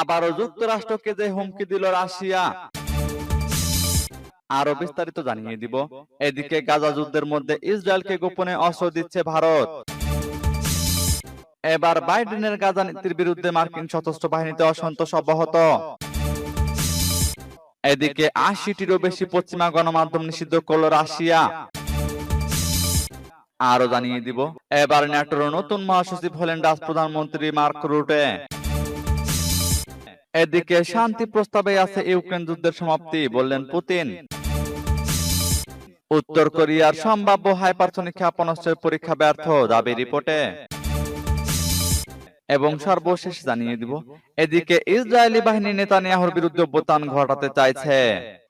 আবারও যুক্তরাষ্ট্রকে যে হুমকি দিল রাশিয়া। আরও বিস্তারিত জানিয়ে দিব। এদিকে গাজা যুদ্ধের মধ্যে ইসরায়েলকে গোপনে অস্ত্র দিচ্ছে ভারত। এবার বাইডেনের গাজা নীতির বিরুদ্ধে মার্কিন সশস্ত্র বাহিনীতে অসন্তোষ অব্যাহত। এদিকে আশিটিরও বেশি পশ্চিমা গণমাধ্যম নিষিদ্ধ করল রাশিয়া। আরও জানিয়ে দিব। এবার ন্যাটোর নতুন মহাসচিব হলেন রাজ প্রধানমন্ত্রী মার্ক রুটে। এদিকে শান্তি প্রস্তাবে আছে ইউক্রেন যুদ্ধের সমাপ্তি বললেন পুতিন। উত্তর কোরিয়ার সম্ভাব্য হাইপারসনিক ক্ষেপণাস্ত্রের পরীক্ষা ব্যর্থ দাবি রিপোর্টে। এবং সর্বশেষ জানিয়ে দিব এদিকে ইসরায়েলি বাহিনী নেতানিয়াহুর বিরুদ্ধে অভ্যুত্থান ঘটাতে চাইছে।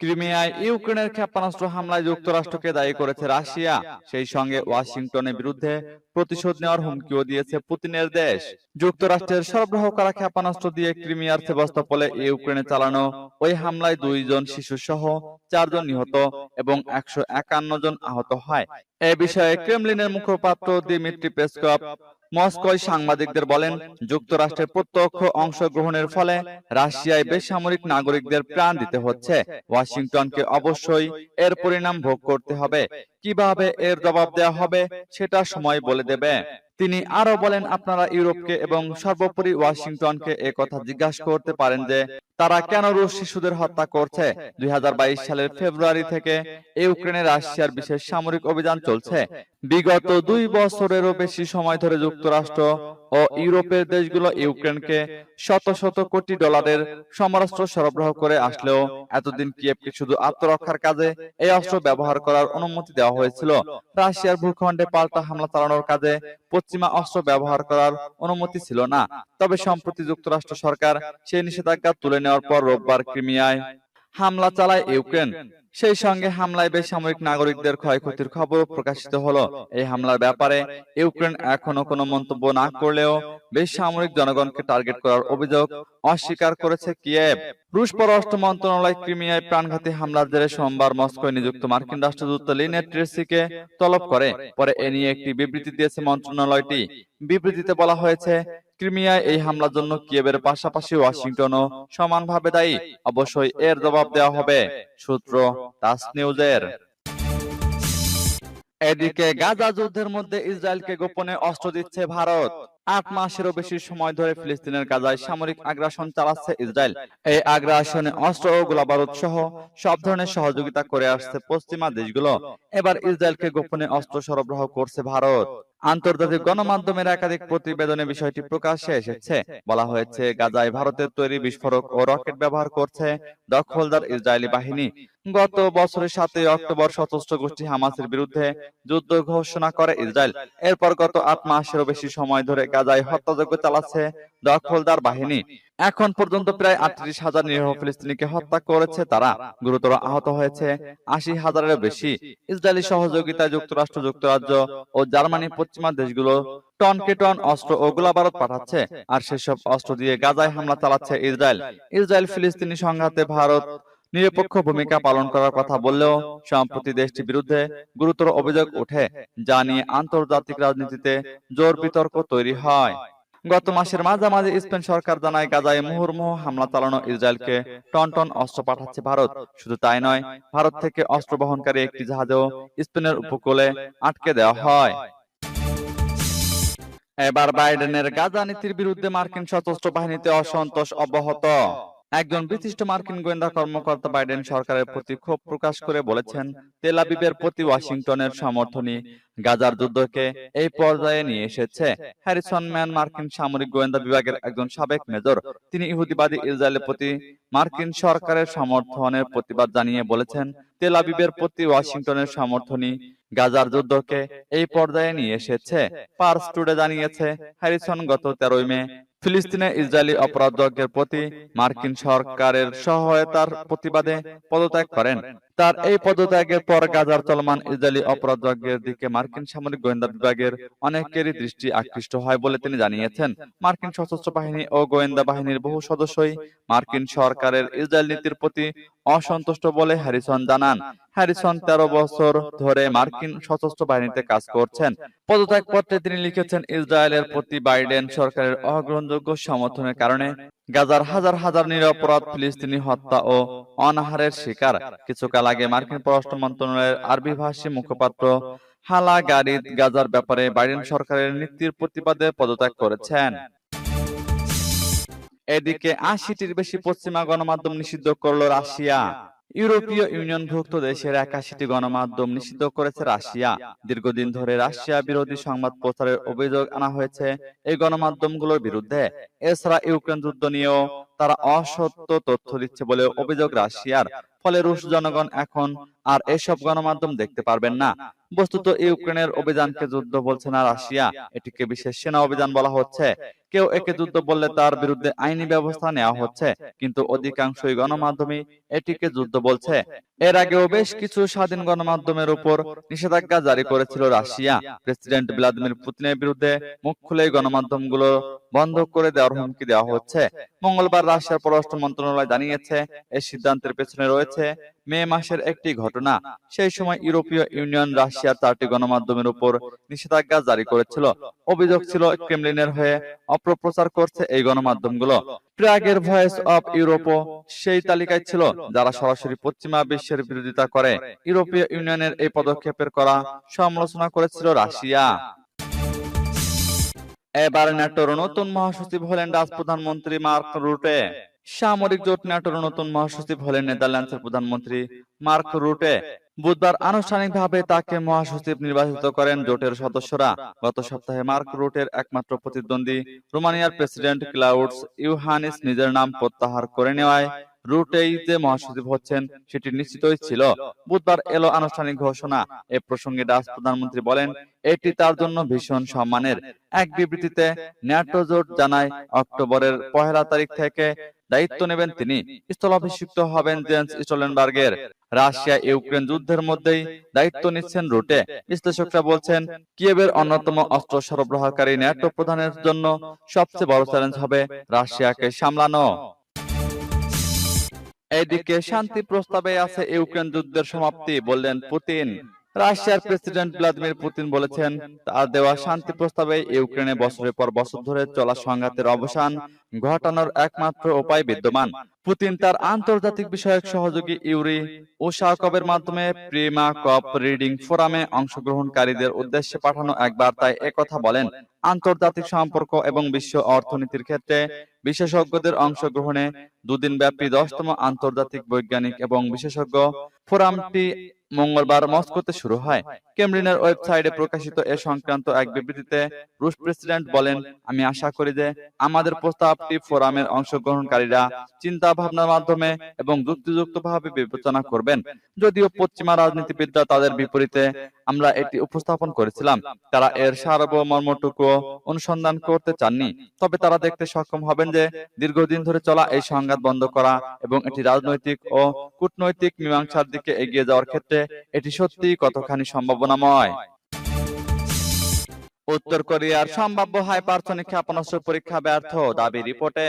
ক্রিমিয়ায় ইউক্রেনের ক্ষেপণাস্ত্র হামলায় যুক্তরাষ্ট্রকে দায়ী করেছে রাশিয়া। সেই সঙ্গে ওয়াশিংটনের বিরুদ্ধে প্রতিশোধ নেওয়ার হুমকিও দিয়েছে পুতিনের দেশ। যুক্তরাষ্ট্রের সরবরাহ করা ক্ষেপণাস্ত্র দিয়ে ক্রিমিয়ার সেবাস্তপলে ইউক্রেনে চালানো ওই হামলায় দুইজন শিশু সহ চারজন নিহত এবং একশো একান্ন জন আহত হয়। এ বিষয়ে ক্রেমলিনের মুখপাত্র দিমিত্রি পেসকপ মস্কোয় সাংবাদিকদের বলেন যুক্তরাষ্ট্রের প্রত্যক্ষ অংশগ্রহণের ফলে রাশিয়ায় বেসামরিক নাগরিকদের প্রাণ দিতে হচ্ছে। ওয়াশিংটনকে অবশ্যই এর পরিণাম ভোগ করতে হবে। কীভাবে এর জবাব দেওয়া হবে সেটা সময় বলে দেবে। তিনি আরও বলেন, আপনারা ইউরোপকে এবং সর্বোপরি ওয়াশিংটনকে এ কথা জিজ্ঞাসা করতে পারেন যে, তারা কেন রুশ শিশুদের হত্যা করছে? দুই সালের ফেব্রুয়ারি থেকে ইউক্রেনে রাশিয়ার বিশেষ সামরিক অভিযান চলছে। বিগত দুই বছরেরও বেশি সময় ধরে যুক্তরাষ্ট্র ও ইউরোপের দেশগুলো ইউক্রেনকে শত শত কোটি ডলারের সমরাস্ত্র সরবরাহ করে আসলেও এতদিন কিয়েভকে শুধু আত্মরক্ষার কাজে এই অস্ত্র ব্যবহার করার অনুমতি দেওয়া হয়েছিল। রাশিয়ার ভূখণ্ডে পাল্টা হামলা চালানোর কাজে পশ্চিমা অস্ত্র ব্যবহার করার অনুমতি ছিল না। তবে সম্প্রতি যুক্তরাষ্ট্র সরকার সেই নিষেধাজ্ঞা তুলে নেওয়ার পর রোববার ক্রিমিয়ায় হামলা চালায় ইউক্রেন। সেই সঙ্গে হামলায় বেসামরিক নাগরিকদের ক্ষয়ক্ষতির খবরও প্রকাশিত হলো। এই হামলার ব্যাপারে ইউক্রেন এখনও কোনো মন্তব্য না করলেও বেসামরিক জনগণকে টার্গেট করার অভিযোগ অস্বীকার করেছে কিয়েভ। রুশ পররাষ্ট্র মন্ত্রণালয় ক্রিমিয়ায় প্রাণঘাতী হামলার জেরে সোমবার মস্কোয় নিযুক্ত মার্কিন রাষ্ট্রদূত লিনেট ট্রেসিকে তলব করে। পরে এ নিয়ে একটি বিবৃতি দিয়েছে মন্ত্রণালয়টি। বিবৃতিতে বলা হয়েছে ক্রিমিয়ায় এই হামলার জন্য কিয়েভের পাশাপাশি ওয়াশিংটনও সমানভাবে দায়ী। অবশ্যই এর জবাব দেওয়া হবে সূত্র তাস নিউজের। এদিকে গাজা যুদ্ধের মধ্যে ইসরায়েলকে গোপনে অস্ত্র দিচ্ছে ভারত। আট মাসেরও বেশি সময় ধরে ফিলিস্তিনের গাজায় সামরিক আগ্রাসন চালাচ্ছে ইসরায়েল। এই আগ্রাসনে অস্ত্র ও গোলাবারুদ সহ সব ধরনের সহযোগিতা করে আসছে পশ্চিমা দেশগুলো। এবার ইসরায়েলকে গোপনে অস্ত্র সরবরাহ করছে ভারত। আন্তর্জাতিক গণমাধ্যমের একাধিক প্রতিবেদনে বিষয়টি প্রকাশ্যে এসেছে। বলা হয়েছে গাজায় ভারতের তৈরি বিস্ফোরক ও রকেট ব্যবহার করছে দখলদার ইসরায়েলি বাহিনী। গত বছরের সাতই অক্টোবর সশস্ত্র গোষ্ঠী হামাসের বিরুদ্ধে যুদ্ধ ঘোষণা করে ইসরায়েল। এরপর গত আট মাসেরও বেশি সময় ধরে গাজায় হত্যাযজ্ঞ চালাচ্ছে দখলদার বাহিনী। এখন পর্যন্ত প্রায় আটত্রিশ হাজার নিরীহ ফিলিস্তিনিকে হত্যা করেছে তারা। গুরুতর আহত হয়েছে আশি হাজারেরও বেশি ইসরায়েলি সহযোগিতায় যুক্তরাষ্ট্র যুক্তরাজ্য ও জার্মানি পশ্চিমা দেশগুলো টনকে টন অস্ত্র ও গোলাবারুদ পাঠাচ্ছে আর সেসব অস্ত্র দিয়ে গাজায় হামলা চালাচ্ছে ইসরায়েল। ইসরায়েল ফিলিস্তিনি সংঘাতে ভারত নিরপেক্ষ ভূমিকা পালন করার কথা বললেও সম্প্রতি দেশটির বিরুদ্ধে গুরুতর অভিযোগ ওঠে যা নিয়ে আন্তর্জাতিক রাজনীতিতে জোর বিতর্ক তৈরি হয়। গত মাসের মাঝামাঝি স্পেন সরকার জানায়, গাজায় মুহুর্মুহ হামলা চালানো ইসরায়েলকে টন টন অস্ত্র পাঠাচ্ছে ভারত। শুধু তাই নয়, ভারত থেকে অস্ত্র বহনকারী একটি জাহাজও স্পেনের উপকূলে আটকে দেওয়া হয়। এবার বাইডেনের গাজা নীতির বিরুদ্ধে মার্কিন সশস্ত্র বাহিনীতে অসন্তোষ অব্যাহত। একজন বিশিষ্ট মার্কিন গোয়েন্দা কর্মকর্তা বাইডেন সরকারের প্রতি ক্ষোভ প্রকাশ করে বলেছেন, তেল আবিবের প্রতি ওয়াশিংটনের সমর্থনই গাজার যুদ্ধকে এই পর্যায়ে নিয়ে এসেছে। হ্যারিসন ম্যান মার্কিন সামরিক গোয়েন্দা বিভাগের একজন সাবেক মেজর, তিনি ইহুদিবাদী ইসরায়েলের প্রতি মার্কিন সরকারের সমর্থনের প্রতিবাদ জানিয়ে বলেছেন, তেল আবিবের প্রতি ওয়াশিংটনের সমর্থনই গাজার যুদ্ধকে এই পর্যায়ে নিয়ে এসেছে। পার্স টুডে জানিয়েছে, হ্যারিসন গত তেরোই মে ফিলিস্তিনে ইসরায়েলি অপরাধযজ্ঞের প্রতি মার্কিন সরকারের সহায়তার প্রতিবাদে পদত্যাগ করেন। তার এই পদত্যাগের পর গাজার চলমান ইসরায়েলি অপরাধ যজ্ঞের দিকে মার্কিন সামরিক গোয়েন্দা বিভাগের অনেকেরই দৃষ্টি আকৃষ্ট হয় বলে তিনি জানিয়েছেন। মার্কিন সশস্ত্র বাহিনী ও গোয়েন্দা বাহিনীর বহু সদস্যই মার্কিন সরকারের ইসরায়েল নীতির প্রতি অসন্তুষ্ট বলে হ্যারিসন জানান। হ্যারিসন তেরো বছর ধরে মার্কিন সশস্ত্র বাহিনীতে কাজ করছেন। পদত্যাগ পত্রে তিনি লিখেছেন, ইসরায়েলের প্রতি বাইডেন সরকারের অগ্রহণযোগ্য সমর্থনের কারণে গাজার হাজার হাজার নিরপরাধ ফিলিস্তিনি হত্যা ও অনাহারের শিকার। কিছুকাল আগে মার্কিন পররাষ্ট্র মন্ত্রণালয়ের আরবি ভাষী মুখপাত্র হালা গারিদ গাজার ব্যাপারে বাইডেন সরকারের নীতির প্রতিবাদে পদত্যাগ করেছেন। এদিকে আশিটির বেশি পশ্চিমা গণমাধ্যম নিষিদ্ধ করল রাশিয়া। ইউরোপীয় ইউনিয়ন ভুক্ত দেশের একাশিটি গণমাধ্যম নিষিদ্ধ করেছে রাশিয়া। দীর্ঘদিন ধরে রাশিয়া বিরোধী সংবাদ প্রচারের অভিযোগ আনা হয়েছে। এই গণমাধ্যমগুলোর বিরুদ্ধে এছাড়া ইউক্রেন যুদ্ধ নিয়েও তারা অসত্য তথ্য দিচ্ছে বলে অভিযোগ রাশিয়ার। ফলে রুশ জনগণ এখন আর এসব গণমাধ্যম দেখতে পারবেন না। বস্তুত ইউক্রেনের অভিযানকে যুদ্ধ বলছে না রাশিয়া। এটিকে বিশেষ সেনা অভিযান বলা হচ্ছে। কেউ একে যুদ্ধ বললে তার বিরুদ্ধে আইনি ব্যবস্থা নেওয়া হচ্ছে, কিন্তু অধিকাংশই গণমাধ্যমই এটিকে যুদ্ধ বলছে। এর আগেও বেশ কিছু স্বাধীন গণমাধ্যমের উপর নিষেধাজ্ঞা জারি করেছিল রাশিয়া। প্রেসিডেন্ট ভ্লাদিমির পুতিনের বিরুদ্ধে মুখ খুলে গণমাধ্যমগুলো বন্ধ করে দেওয়ার হুমকি দেওয়া হচ্ছে। মঙ্গলবার রাশিয়ার পররাষ্ট্র মন্ত্রণালয় জানিয়েছে, এই সিদ্ধান্তের পেছনে রয়েছে মে মাসের একটি ঘটনা। সেই সময় ইউরোপীয় ইউনিয়ন রাশিয়ার চারটি গণমাধ্যমের উপর নিষেধাজ্ঞা জারি করেছিল। অভিযোগ ছিল ক্রেমলিনের হয়ে অপপ্রচার করছে এই গণমাধ্যমগুলো। প্রাগের ভয়েস অফ ইউরোপও সেই তালিকায় ছিল, যারা সরাসরি পশ্চিমা বিশ্বের বিরোধিতা করে। ইউরোপীয় ইউনিয়নের এই পদক্ষেপের করা সমালোচনা করেছিল রাশিয়া। এবার ন্যাটোর নতুন মহাসচিব হলেন রাজ প্রধানমন্ত্রী মার্ক রুটে। সামরিক জোট ন্যাটোর নতুন মহাসচিব হলেন নেদারল্যান্ডসের প্রধানমন্ত্রী মার্ক রুটে। বুধবার আনুষ্ঠানিকভাবে তাকে মহাসচিব নির্বাচিত করেন জোটের সদস্যরা। গত সপ্তাহে মার্ক রুটের একমাত্র প্রতিদ্বন্দ্বী রোমানিয়ার প্রেসিডেন্ট ক্লাউডস ইউহানিস নিজের নাম প্রত্যাহার করে নেওয়ায়। রুটেই যে মহাসচিব হচ্ছেন সেটি নিশ্চিতই ছিল। বুধবার এলো আনুষ্ঠানিক ঘোষণা। এ প্রসঙ্গে ডাচ প্রধানমন্ত্রী বলেন এটি তার জন্য ভীষণ সম্মানের। এক বিবৃতিতে ন্যাটো জোট জানায় অক্টোবরের পহেলা তারিখ থেকে দায়িত্ব নেবেন তিনি। স্থলাভিষিক্ত হবেন জেন্স স্টোলেনবার্গের। রাশিয়া ইউক্রেন যুদ্ধের মধ্যেই দায়িত্ব নিচ্ছেন রুটে। বিশ্লেষকরা বলছেন কিয়েভের অন্যতম অস্ত্র সরবরাহকারী ন্যাটো প্রধানের জন্য সবচেয়ে বড় চ্যালেঞ্জ হবে রাশিয়াকে সামলানো। এদিকে শান্তি প্রস্তাবে আছে ইউক্রেন যুদ্ধের সমাপ্তি বললেন পুতিন। রাশিয়ার প্রেসিডেন্ট ভ্লাদিমির পুতিন বলেছেন তার দেওয়া শান্তি প্রস্তাবে ইউক্রেনে বছরের পর বছর ধরে চলা সংঘাতের অবসান। ঘটানোর একমাত্র উপায় বিদ্যমান। পুতিন তার আন্তর্জাতিক বিষয়ক সহযোগী ইউরি উশাকবের মাধ্যমে প্রিমা কপ রিডিং ফোরামে অংশগ্রহণকারীদের উদ্দেশ্যে পাঠানো এক বার্তায় একথা বলেন। আন্তর্জাতিক সম্পর্ক এবং বিশ্ব অর্থনীতির ক্ষেত্রে বিশেষজ্ঞদের অংশগ্রহণে দুদিন ব্যাপী দশতম আন্তর্জাতিক বৈজ্ঞানিক এবং বিশেষজ্ঞ ফোরামটি মঙ্গলবার মস্কোতে শুরু হয়। কেমব্রিনের ওয়েবসাইটে প্রকাশিত এ সংক্রান্ত এক বিবৃতিতে রুশ প্রেসিডেন্ট বলেন আমি আশা করি যে আমাদের প্রস্তাবটি ফোরামের অংশগ্রহণকারীরা চিন্তা ভাবনার মাধ্যমে এবং যুক্তিযুক্তভাবে বিবেচনা করবেন। যদিও পশ্চিমা রাজনীতিবিদরা তাদের বিপরীতে আমরা এটি উপস্থাপন করেছিলাম। তারা এর সার্বমর্মটুকু অনুসন্ধান করতে চাননি। তবে তারা দেখতে সক্ষম হবেন যে দীর্ঘদিন ধরে চলা এই সংঘাত বন্ধ করা এবং এটি রাজনৈতিক ও কূটনৈতিক মীমাংসার দিকে এগিয়ে যাওয়ার ক্ষেত্রে এটি সত্যিই কতখানি সম্ভাবনাময়? উত্তর কোরিয়ার সম্ভাব্য হাইপারসনিক ক্ষেপণাস্ত্র পরীক্ষা ব্যর্থ দাবি রিপোর্টে।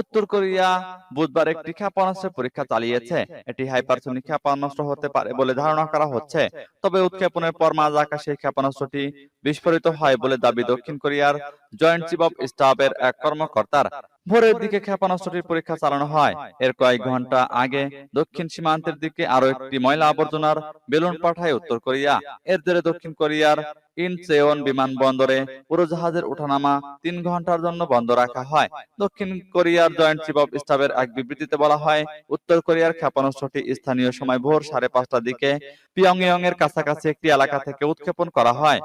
উত্তর কোরিয়া বুধবার একটি ক্ষেপণাস্ত্র পরীক্ষা চালিয়েছে। এটি হাইপারসনিক ক্ষেপণাস্ত্র হতে পারে বলে ধারণা করা হচ্ছে। তবে উৎক্ষেপণের পর মাঝ আকাশে ক্ষেপণাস্ত্রটি বিস্ফোরিত হয় বলে দাবি দক্ষিণ কোরিয়ার জয়েন্ট চিফ অফ স্টাফের এক কর্মকর্তার। ভোরের দিকে ক্ষেপণাস্ত্রটির পরীক্ষা চালানো হয়। এর কয়েক ঘণ্টা আগে দক্ষিণ সীমান্তের দিকে আরও একটি ময়লা আবর্জনার বেলুন পাঠায় উত্তর কোরিয়া। এর জেরে দক্ষিণ কোরিয়ার ইনচেওন বিমানবন্দরে উড়োজাহাজের ওঠানামা তিন ঘণ্টার জন্য বন্ধ রাখা হয়। দক্ষিণ কোরিয়ার জয়েন্ট চিফ অফ স্টাফের এক বিবৃতিতে বলা হয় উত্তর কোরিয়ার ক্ষেপণাস্ত্রটি স্থানীয় সময় ভোর সাড়ে পাঁচটার দিকে পিয়ংইয়ং এর কাছাকাছি একটি এলাকা থেকে উৎক্ষেপণ করা হয়।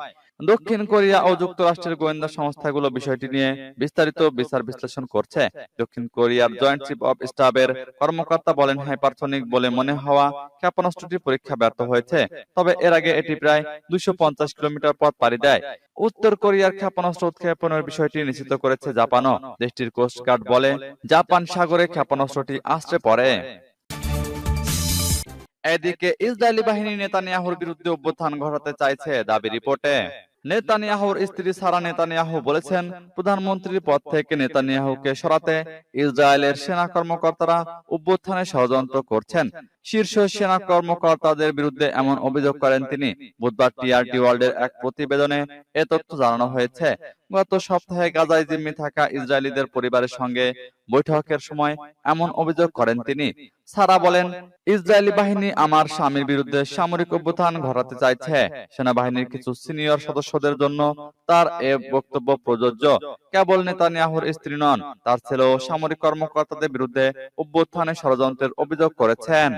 দক্ষিণ কোরিয়া ও যুক্তরাষ্ট্রের গোয়েন্দা সংস্থাগুলো বিষয়টি নিয়ে বিস্তারিত বিচার বিশ্লেষণ করছে। দক্ষিণ কোরিয়ার জয়েন্ট চিফ অফ স্টাফের কর্মকর্তা বলেন হাইপারসনিক বলে মনে হওয়া ক্ষেপণাস্ত্রটির পরীক্ষা ব্যর্থ হয়েছে। তবে এর আগে এটি প্রায় দুইশো কিলোমিটার পথ পাড়ি দেয়। উত্তর কোরিয়ার ক্ষেপণাস্ত্র উৎক্ষেপণের বিষয়টি নিশ্চিত করেছে জাপানও। দেশটির কোস্টগার্ড বলে জাপান সাগরে ক্ষেপণাস্ত্রটি আশ্রে পড়ে। এদিকে ইসরায়েলি বাহিনী নেতানিয়াহুর বিরুদ্ধে অভ্যুত্থান ঘটাতে চাইছে দাবি রিপোর্টে নেতানিয়াহুর স্ত্রী সারা নেতানিয়াহু বলেছেন, প্রধানমন্ত্রীর পদ থেকে নেতানিয়াহুকে সরাতে ইসরায়েলের সেনা কর্মকর্তারা অভ্যুত্থানে ষড়যন্ত্র করছেন। শীর্ষ সেনা কর্মকর্তাদের বিরুদ্ধে এমন অভিযোগ করেন তিনি। বুধবার টিআরটি ওয়ার্ল্ডের এক প্রতিবেদনে এ তথ্য জানানো হয়েছে। গত সপ্তাহে গাজায় জিম্মি থাকা ইসরায়েলিদের পরিবারের সঙ্গে বৈঠকের সময় এমন অভিযোগ করেন তিনি। সারা বলেন ইসরায়েলি বাহিনী আমার স্বামীর বিরুদ্ধে সামরিক অভ্যুত্থান ঘটাতে চাইছে। সেনাবাহিনীর কিছু সিনিয়র সদস্যদের জন্য তার এ বক্তব্য প্রযোজ্য। কেবল নেতানিয়াহুর স্ত্রী নন তার ছেলেও সামরিক কর্মকর্তাদের বিরুদ্ধে অভ্যুত্থানে ষড়যন্ত্রের অভিযোগ করেছেন